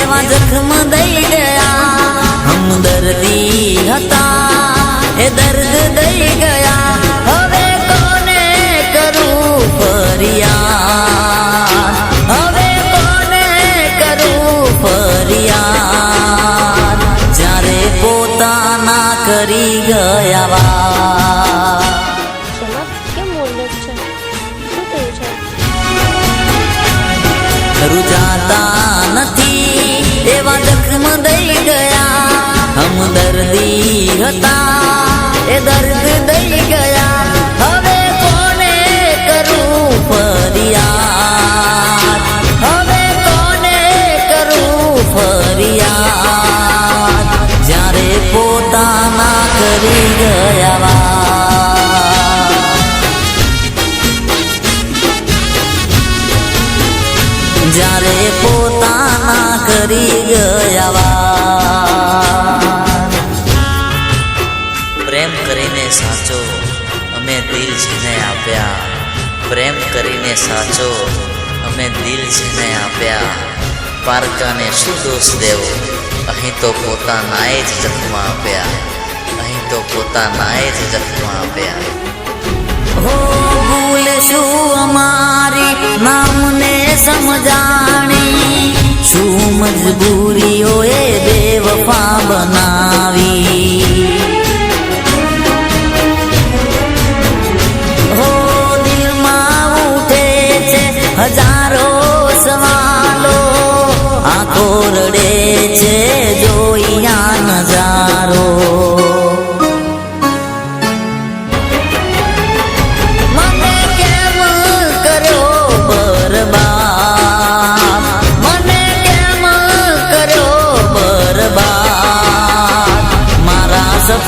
રૂજાતા નથી એવા જખમ દઈ ગયા હમદર્દી હતા એ દર્દ દઈ ગયા હવે કોને કરું ફરિયાદ હવે કોને કરું ફરિયાદ જ્યારે પોતાના કરી ગયા વા શેમાં કેમ એવા જખમ દઈ ગયા. હમદર્દી હતા એ દર્દ દઈ ગયા. હવે કોને કરું ફરિયાદ? હવે કોને કરું ફરિયાદ? જ્યારે પોતાના કરી ગયા સાચો. અમે દિલ જેને આપ્યા, પારકાને શું દોષ દેવો? અહીં તો પોતાનાએ જ જખમા આપ્યા. અહીં તો પોતાનાએ જ જખમા આપ્યા. હો ભૂલ શું અમારી, નામને સમજાણી. શું મજબૂરીઓએ બેવફા બનાવી.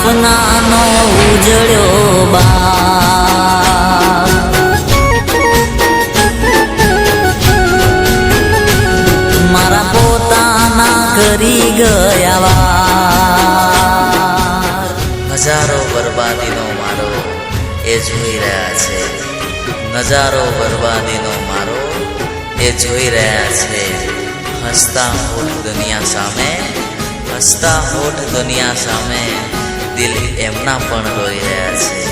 સપનાનો ઉજળ્યો બા મારા પોતાના કરી ગયા વાર. હજારો બરબાદીનો મારો એ જોઈ રહ્યા છે. નજારો બરબાદીનો મારો એ જોઈ રહ્યા છે. હસતા હોઠ દુનિયા સામે, હસતા હોઠ દુનિયા સામે. દિલ એમના પણ રોઈ રહ્યા છે.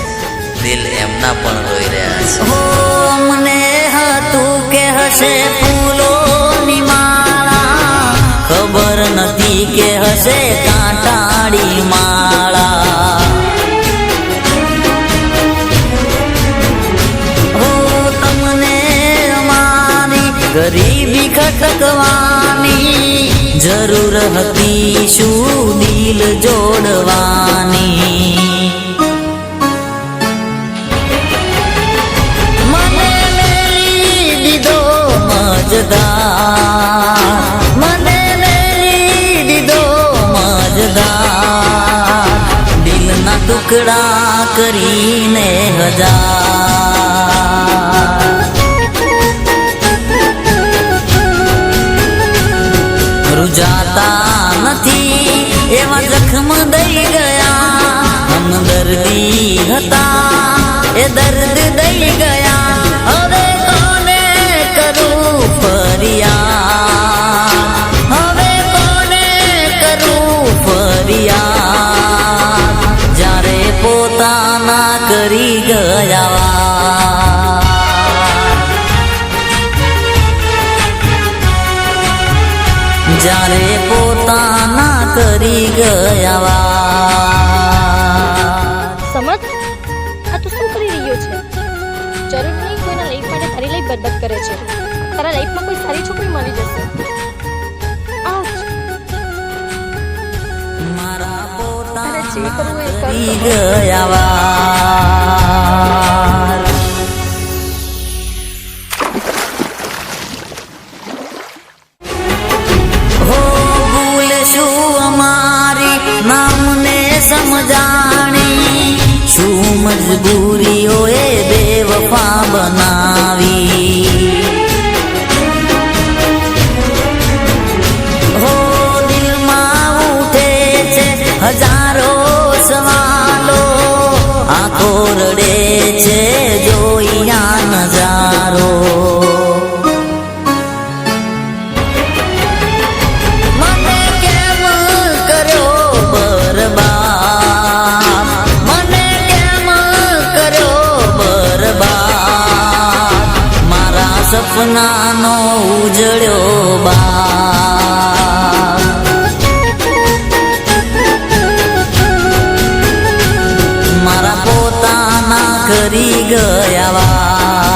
દિલ એમના પણ રોઈ રહ્યા છે. હો મને હતું કે હશે ફૂલોની માળા. ખબર નથી કે હશે કાંટાળી માળા. હો, તમને અમારી ગરીબી ખટકવાની જરૂર હતી શું દિલ જોડવાની. મને મેલી દીધો મજદાર મને દિલના ટુકડા કરીને હજાર હમદર્દી હતા એ દર્દ દઈ ગયા હવે કોને કરું ફરિયાદ હવે કોને કરું ફરિયાદ જ્યારે પોતાના કરી ગયા વાર. જ્યારે પોતાના કરી ગયા વાર. સમજ? આ તું શું કરી રહ્યો છે? જરૂર નહીં કોઈના લાઈફ માટે તારી લાઈફ બરબાદ કરે છે. તારા લાઈફમાં કોઈ સારી છોકરી મળી જશે. મારા. કરી. ગયા ઓરડે છે જોઈના નજારો. મને કેમ કર્યો બરબાદ? મને મારા સપનાનો ઉજળ્યો બા 个呀哇。